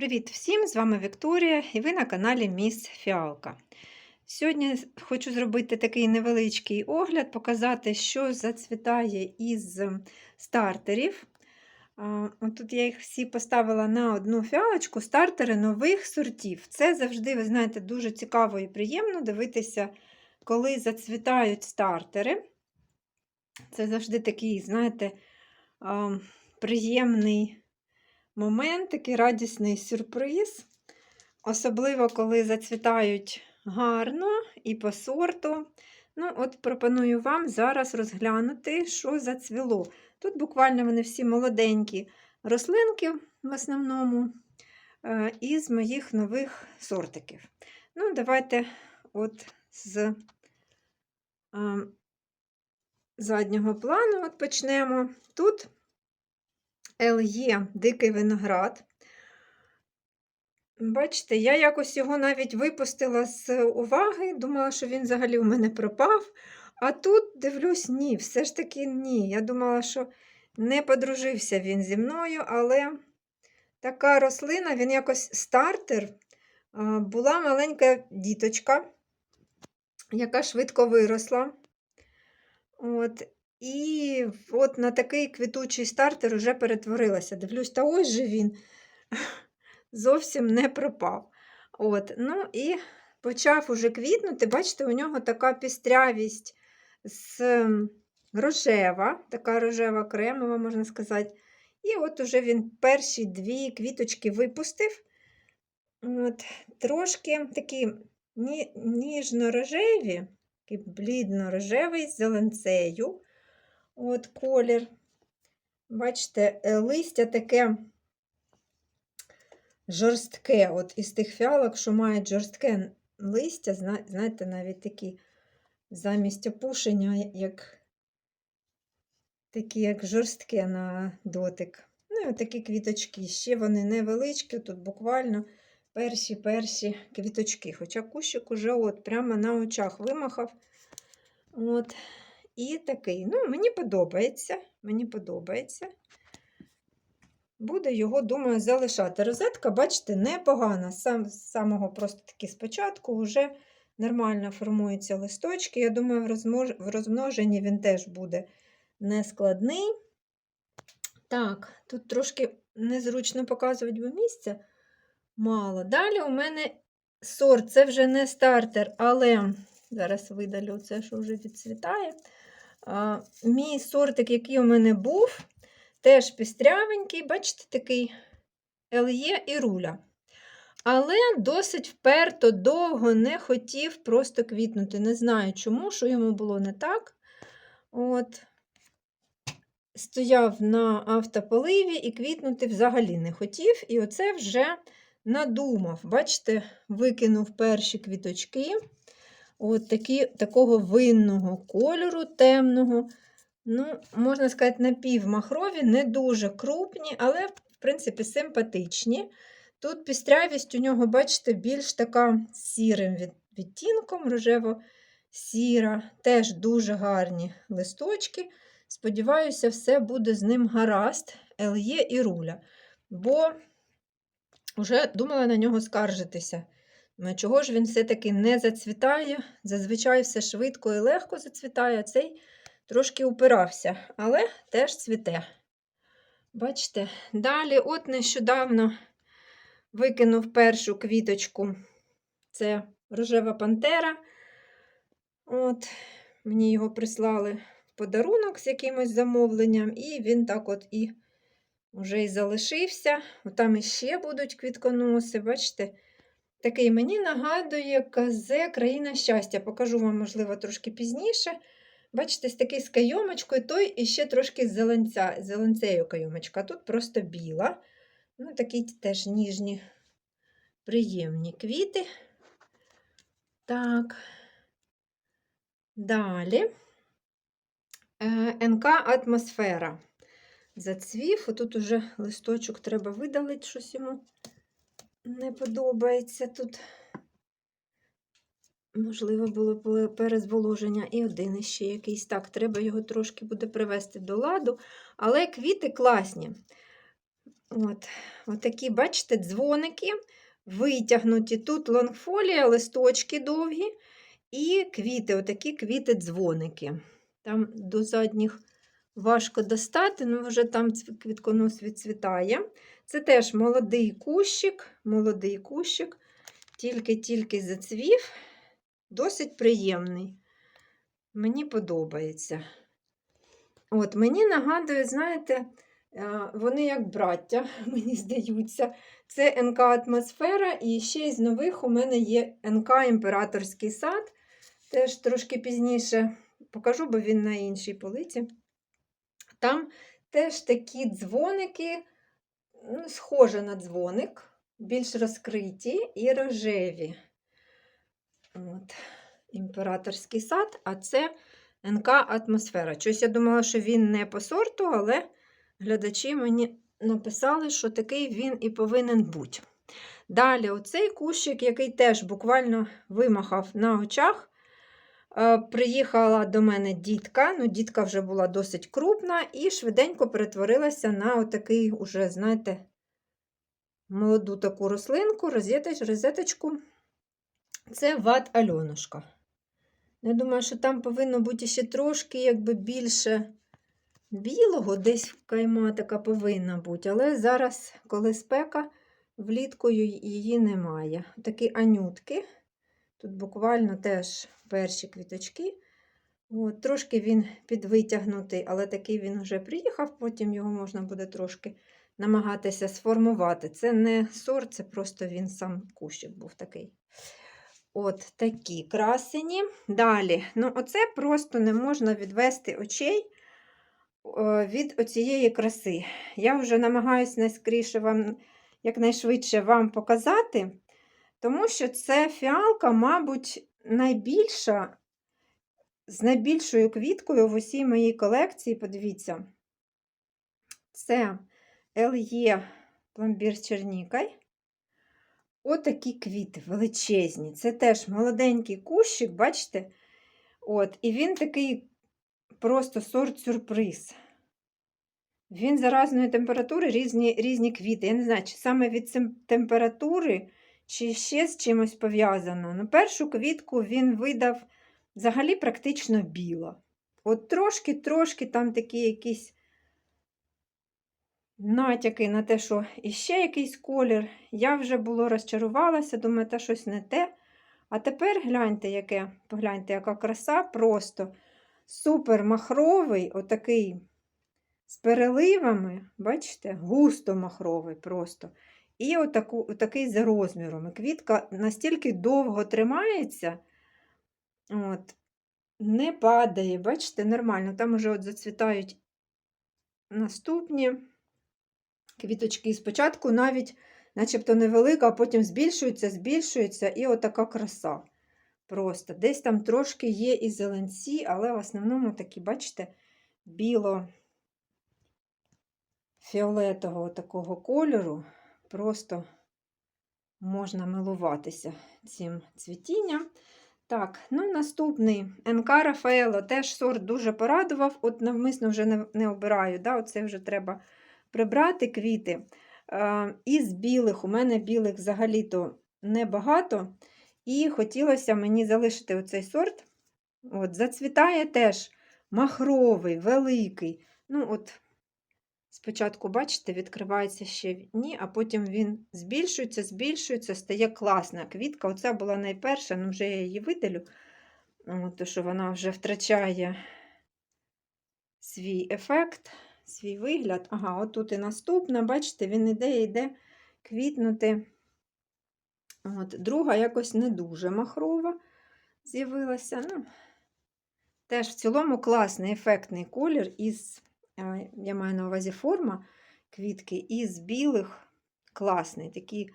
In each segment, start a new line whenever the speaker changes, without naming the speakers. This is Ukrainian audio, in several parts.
Привіт всім! З вами Вікторія і ви на каналі Міс Фіалка. Сьогодні хочу зробити такий невеличкий огляд, показати, що зацвітає із стартерів. Тут я їх всі поставила на одну фіалочку, стартери нових сортів. Це завжди, ви знаєте, дуже цікаво і приємно дивитися, коли зацвітають стартери. Це завжди такий, знаєте, приємний момент, такий радісний сюрприз. Особливо, коли зацвітають гарно і по сорту. Ну, от пропоную вам зараз розглянути, що зацвіло. Тут буквально вони всі молоденькі рослинки, в основному, е, із моїх нових сортиків. Ну, давайте от з е, заднього плану от почнемо. Тут ЛЄ Дикий виноград. Бачите, я якось його навіть випустила з уваги, думала, що він взагалі у мене пропав. А тут дивлюсь, ні, все ж таки ні. Я думала, що не подружився він зі мною, але така рослина, він якось стартер. Була маленька діточка, яка швидко виросла. От, і от на такий квітучий стартер вже перетворилася. Дивлюсь, та ось же він зовсім не пропав. От, Ну і почав уже квітнути. Бачите, у нього така пістрявість з рожева, така рожева кремова, можна сказати. І от уже він перші дві квіточки випустив. От, Трошки такі ніжно-рожеві, блідно-рожевий з зеленцею. От колір. Бачите, е, листя таке жорстке. От із тих фіалок, що мають жорстке листя, знаєте, навіть такі замість опушення, як такі, як жорстке на дотик. Ну, і такі квіточки. Ще вони невеличкі, тут буквально перші-перші квіточки. Хоча кущик уже от прямо на очах вимахав. От. І такий. Ну, мені подобається. Мені подобається. Буде його, думаю, залишати. Розетка, бачите, непогана. Сам, з самого просто таки спочатку вже нормально формуються листочки. Я думаю, в, розмож... в розмноженні він теж буде нескладний. Так, тут трошки незручно показувати, бо місця мало. Далі у мене сорт, це вже не стартер, але зараз видалю це, що вже відцвітає. Мій сортик, який у мене був, теж пістрявенький, бачите, такий Л'є і руля. Але досить вперто довго не хотів просто квітнути. Не знаю чому, що йому було не так. От. Стояв на автополиві і квітнути взагалі не хотів. І оце вже надумав. Бачите, викинув перші квіточки от такі, такого винного кольору, темного. Ну, Можна сказати, напівмахрові, не дуже крупні, але, в принципі, симпатичні. Тут пістрявість у нього, бачите, більш така сірим відтінком, рожево-сіра, теж дуже гарні листочки. Сподіваюся, все буде з ним гаразд, Л'є і руля. Бо вже думала на нього скаржитися. Чого ж він все-таки не зацвітає? Зазвичай все швидко і легко зацвітає, а цей трошки упирався, але теж цвіте. Бачите? Далі, от нещодавно викинув першу квіточку. Це рожева пантера. От, Мені його прислали в подарунок з якимось замовленням, і він так от і вже і залишився. Там іще будуть квітконоси, бачите? Такий мені нагадує казе країна щастя. Покажу вам, можливо, трошки пізніше. Бачите, з такий з кайомочкою, той іще трошки з зеленця, зеленцею кайомочка. Тут просто біла. Ну, Такі теж ніжні, приємні квіти. Так. Далі е, НК атмосфера. Зацвів, тут уже листочок треба видалити щось йому не подобається тут. Можливо, було перезволоження і один іще якийсь. Так, треба його трошки буде привести до ладу. Але квіти класні. От, такі, бачите, дзвоники витягнуті. Тут лонгфолія, листочки довгі і квіти, отакі квіти-дзвоники. Там до задніх важко достати, ну вже там квітконос відцвітає. Це теж молодий кущик, молодий кущик, тільки-тільки зацвів, досить приємний. Мені подобається. От, мені нагадує, знаєте, е, вони як браття, мені здаються. Це НК атмосфера, і ще із нових у мене є НК імператорський сад. Теж трошки пізніше покажу, бо він на іншій полиці. Там теж такі дзвоники, ну, схоже на дзвоник, більш розкриті і рожеві. От. Імператорський сад, а це НК атмосфера. Щось я думала, що він не по сорту, але глядачі мені написали, що такий він і повинен бути. Далі, оцей кущик, який теж буквально вимахав на очах. Е, Приїхала до мене дітка, ну, дітка вже була досить крупна і швиденько перетворилася на отакий, уже, знаєте, молоду таку рослинку, розеточку. Це ват Альонушка. Я думаю, що там повинно бути ще трошки якби більше білого, десь кайма така повинна бути. Але зараз, коли спека, влітку її немає. Такі анютки. Тут буквально теж перші квіточки. От, трошки він підвитягнутий, але такий він вже приїхав, потім його можна буде трошки намагатися сформувати. Це не сорт, це просто він сам кущик був такий. От такі красені. Далі, ну оце просто не можна відвести очей від оцієї краси. Я вже намагаюся найскоріше вам, якнайшвидше вам показати, тому що це фіалка, мабуть, найбільша, з найбільшою квіткою в усій моїй колекції. Подивіться, це LE пломбір з чернікою. Отакі квіти величезні. Це теж молоденький кущик, бачите? От, і він такий просто сорт-сюрприз. Він за різної температури різні, різні квіти. Я не знаю, чи саме від температури, чи ще з чимось пов'язано. Ну, першу квітку він видав взагалі практично біла. От трошки-трошки там такі якісь натяки на те, що іще якийсь колір. Я вже було розчарувалася, думаю, та щось не те. А тепер гляньте, яке, погляньте, яка краса, просто супер махровий, отакий з переливами, бачите, густо махровий просто. І отаку, отакий за розміром. Квітка настільки довго тримається, от, не падає, бачите, нормально. Там уже от зацвітають наступні квіточки. І Спочатку навіть начебто невелика, а потім збільшується, збільшується, і отака краса. Просто. Десь там трошки є і зеленці, але в основному такі, бачите, біло-фіолетового такого кольору. Просто можна милуватися цим цвітінням. Так, ну наступний НК Рафаело теж сорт дуже порадував. От навмисно вже не, не обираю. Да? Оце вже треба прибрати квіти. Е, із білих, у мене білих взагалі-то небагато. І хотілося мені залишити оцей сорт. От, Зацвітає теж махровий, великий. Ну, от, Спочатку, бачите, відкривається ще ні, а потім він збільшується, збільшується, стає класна квітка. Оця була найперша, ну вже я її видалю, От, то що вона вже втрачає свій ефект, свій вигляд. Ага, отут і наступна, бачите, він іде, йде квітнути. От, Друга якось не дуже махрова з'явилася. Ну, Теж в цілому класний ефектний колір із, я маю на увазі форма квітки, із білих класний, такі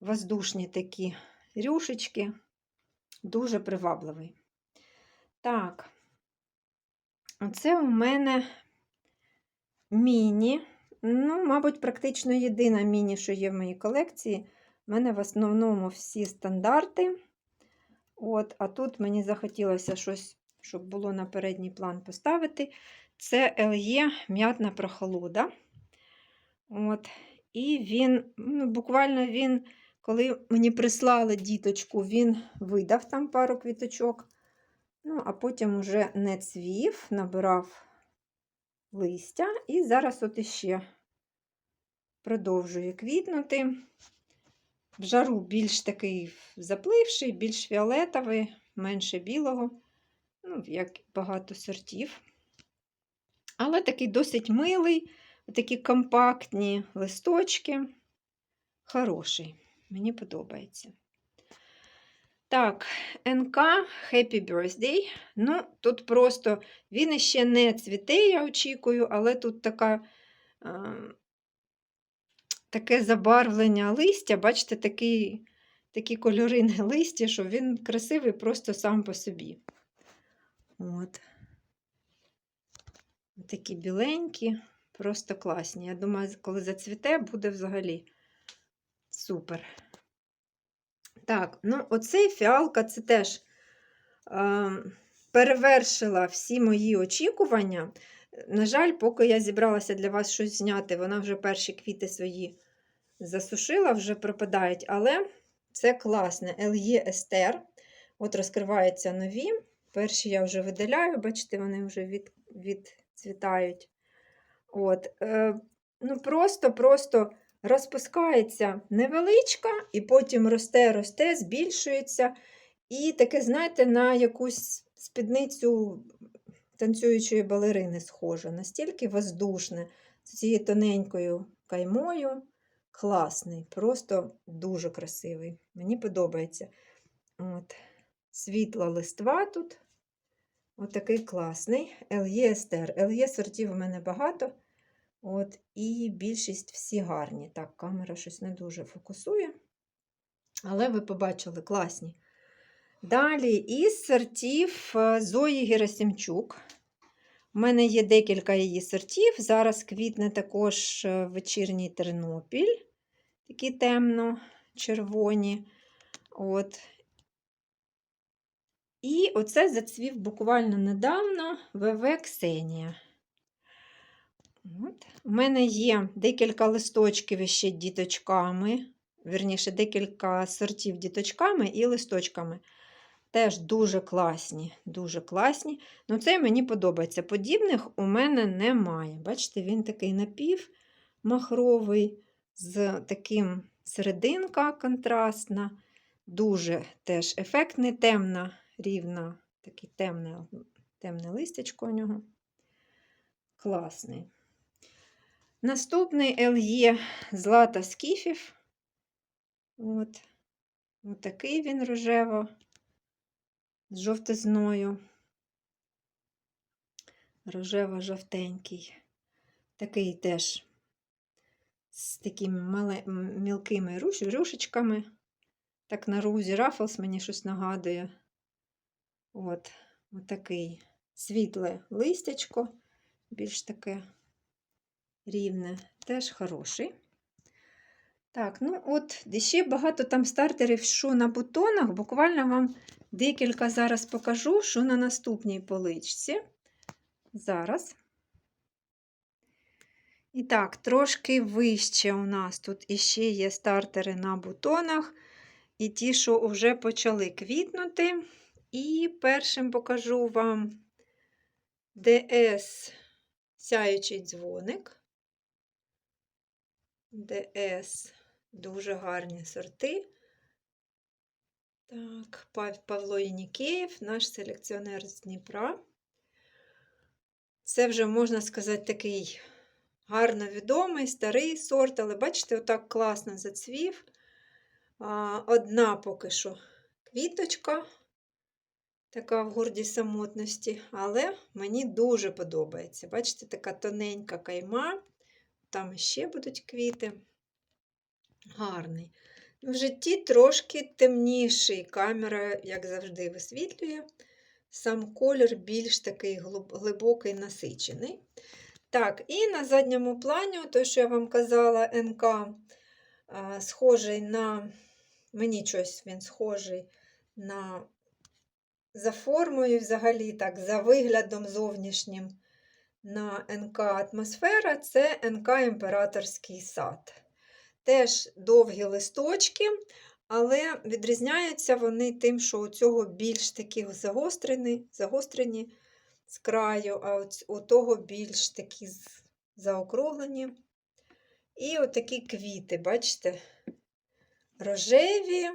воздушні такі рюшечки, дуже привабливий. Так, оце у мене міні. Ну, мабуть, практично єдина міні, що є в моїй колекції. У мене в основному всі стандарти. От, А тут мені захотілося щось, щоб було на передній план поставити. Це LE м'ятна прохолода. От. І він, ну, буквально він, коли мені прислали діточку, він видав там пару квіточок. Ну, а потім уже не цвів, набирав листя. І зараз от іще продовжує квітнути. В жару більш такий запливший, більш фіолетовий, менше білого, ну, як багато сортів. Але такий досить милий, такі компактні листочки. Хороший, мені подобається. Так, НК Happy Birthday. Ну, тут просто він ще не цвіте, я очікую, але тут така, е, таке забарвлення листя, бачите, такий, такі кольори на листі, що він красивий просто сам по собі. От. Такі біленькі, просто класні. Я думаю, коли зацвіте, буде взагалі супер. Так, ну оцей фіалка це теж е, перевершила всі мої очікування. На жаль, поки я зібралася для вас щось зняти, вона вже перші квіти свої засушила, вже пропадають, але це класне. LE Естер. От розкриваються нові. Перші я вже видаляю, бачите, вони вже від, відцвітають. От, е, ну Просто-просто розпускається невеличка, і потім росте, росте, збільшується. І таке, знаєте, на якусь спідницю танцюючої балерини схоже. Настільки воздушне, з цією тоненькою каймою. Класний, просто дуже красивий. Мені подобається. От. Світла листва тут. Отакий класний. LE Естер. LE сортів у мене багато. От, І більшість всі гарні. Так, камера щось не дуже фокусує. Але ви побачили класні. Далі із сортів е, Зої Герасимчук. У мене є декілька її сортів. Зараз квітне також е, вечірній Тернопіль, такі темно-червоні. От. І оце зацвів буквально недавно ВВ Ксенія. От. У мене є декілька листочків ще діточками, вірніше, декілька сортів діточками і листочками. Теж дуже класні, дуже класні. Ну, це мені подобається. Подібних у мене немає. Бачите, він такий напів махровий, з таким серединка контрастна, дуже теж ефектний, темна, рівна, таке темне, темне листячко у нього. Класний. Наступний LE Злата Скіфів. От. От такий він рожево з жовтизною. Рожево-жовтенький. Такий теж з такими мали... мілкими руш... рюшечками. Так на рузі Раффлс мені щось нагадує. От, от такий світле листячко, більш таке рівне, теж хороший. Так, ну от, ще багато там стартерів, що на бутонах. Буквально вам декілька зараз покажу, що на наступній поличці. Зараз. І так, трошки вище у нас тут іще є стартери на бутонах. І ті, що вже почали квітнути. І першим покажу вам ДС сяючий дзвоник. ДС дуже гарні сорти. Так, Павло Єнікеєв, наш селекціонер з Дніпра. Це вже, можна сказати, такий гарно відомий, старий сорт, але бачите, отак класно зацвів. Одна поки що квіточка, така в гордій самотності, але мені дуже подобається. Бачите, така тоненька кайма, там ще будуть квіти. Гарний. В житті трошки темніший. Камера, як завжди, висвітлює. Сам колір більш такий глибокий, насичений. Так, і на задньому плані, той, що я вам казала, НК, схожий на, мені щось він схожий на за формою, взагалі, так, за виглядом зовнішнім на НК Атмосфера це НК Імператорський сад. Теж довгі листочки, але відрізняються вони тим, що у цього більш такі загострені, загострені з краю, а у того більш такі заокруглені. І отакі квіти, бачите, рожеві.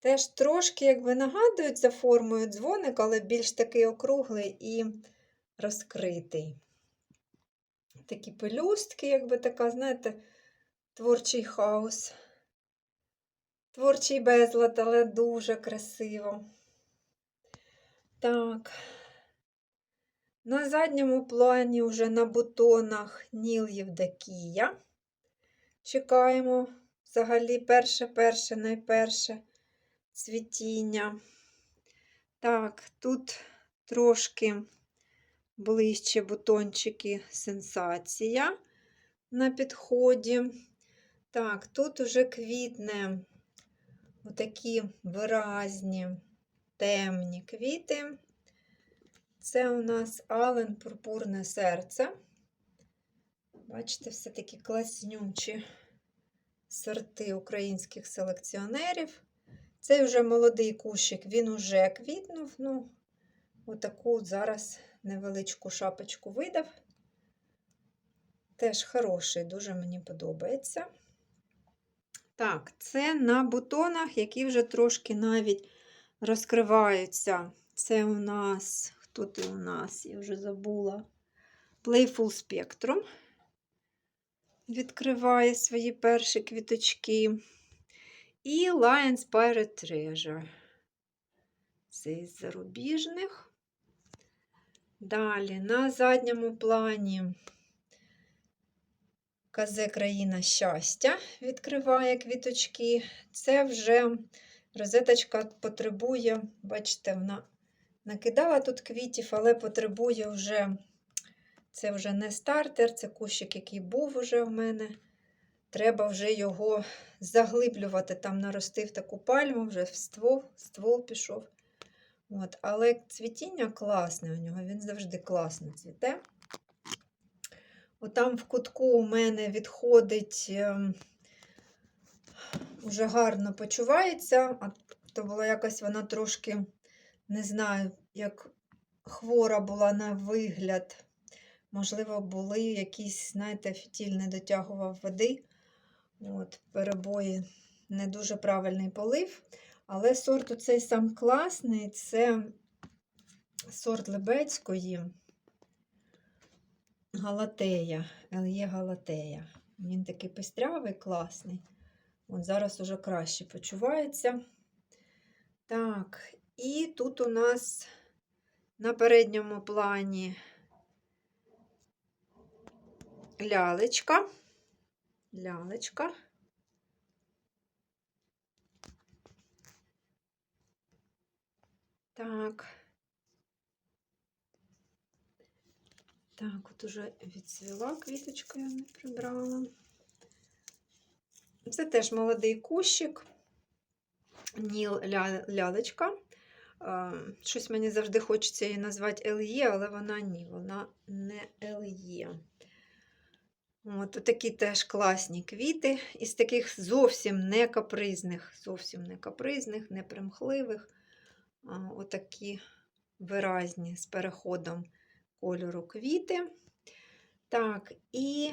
Теж трошки якби нагадують за формою дзвоник, але більш такий округлий і розкритий. Такі пелюстки, якби така, знаєте, творчий хаос. Творчий безлад, але дуже красиво. Так. На задньому плані вже на бутонах Ніл Євдокія. Чекаємо взагалі перше-перше, найперше цвітіння. Так, тут трошки ближче бутончики сенсація на підході. Так, тут уже квітне отакі виразні темні квіти. Це у нас Ален Пурпурне серце. Бачите, все такі класнючі сорти українських селекціонерів. Цей вже молодий кущик, він уже квітнув. Ну, отаку зараз невеличку шапочку видав. Теж хороший, дуже мені подобається. Так, це на бутонах, які вже трошки навіть розкриваються. Це у нас, хто ти у нас? Я вже забула. Playful Spectrum. Відкриває свої перші квіточки. І Lions Pirate Treasure. Це із зарубіжних. Далі на задньому плані Казе країна щастя відкриває квіточки. Це вже розеточка потребує, бачите, вона накидала тут квітів, але потребує вже, це вже не стартер, це кущик, який був уже в мене. Треба вже його заглиблювати. Там наростив таку пальму, вже в ствол, ствол пішов. От, але цвітіння класне у нього, він завжди класно цвіте. Отам в кутку у мене відходить, ем, вже гарно почувається, а то була якось вона трошки, не знаю, як хвора була на вигляд. Можливо, були якісь, знаєте, фітіль не дотягував води. От, перебої, не дуже правильний полив. Але сорт оцей сам класний, це сорт Лебецької. Галатея, Л'є Галатея. Він такий пестрявий, класний. От зараз уже краще почувається. Так, і тут у нас на передньому плані лялечка. Лялечка. Так. Так, от уже відцвіла квіточка, я не прибрала. Це теж молодий кущик, Ніл ля- лялечка. Щось мені завжди хочеться її назвати Л'є, але вона ні, вона не Л'є. От такі теж класні квіти, із таких зовсім не капризних, зовсім не капризних, не примхливих. Отакі виразні з переходом кольору квіти. Так, і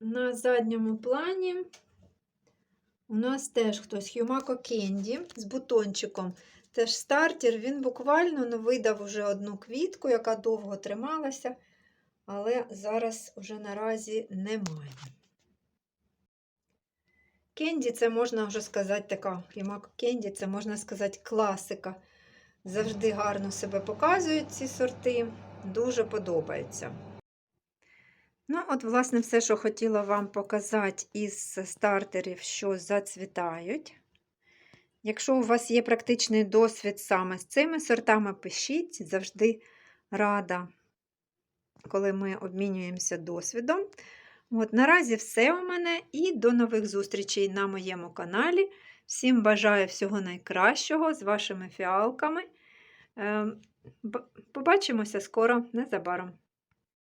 на задньому плані у нас теж хтось Хюмако Кенді з бутончиком. Теж стартер, він буквально ну, видав уже одну квітку, яка довго трималася, але зараз уже наразі немає. Кенді це можна вже сказати така, Хюмако Кенді це можна сказати класика. Завжди гарно себе показують ці сорти, дуже подобається. Ну, от, власне, все, що хотіла вам показати із стартерів, що зацвітають. Якщо у вас є практичний досвід саме з цими сортами, пишіть, завжди рада, коли ми обмінюємося досвідом. От, наразі все у мене і до нових зустрічей на моєму каналі. Всім бажаю всього найкращого з вашими фіалками. Ем, Побачимося скоро, незабаром.